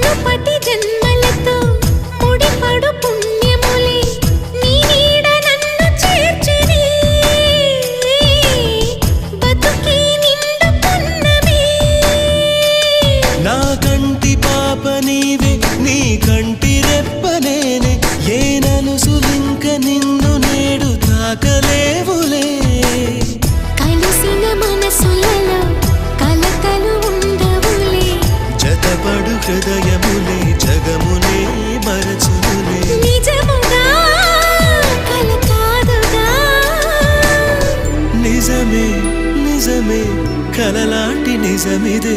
మునుపటి జన్మలతో ముడిపడు పుణ్యములే. నీ నీడ నన్ను చేర్చెనే. బతుకి నిండు పున్నమే. నా కంటి పాప నీవే నీ కంటి రెప్ప నేనే. ఏ నలుసులింక నిన్ను నేడు తాకలేవులే. కలిసిన మనసులలో కలతలు ఉండవులే. జతపడు హృదయములే நிஜமே கலலாட்டி நிஜமிதே.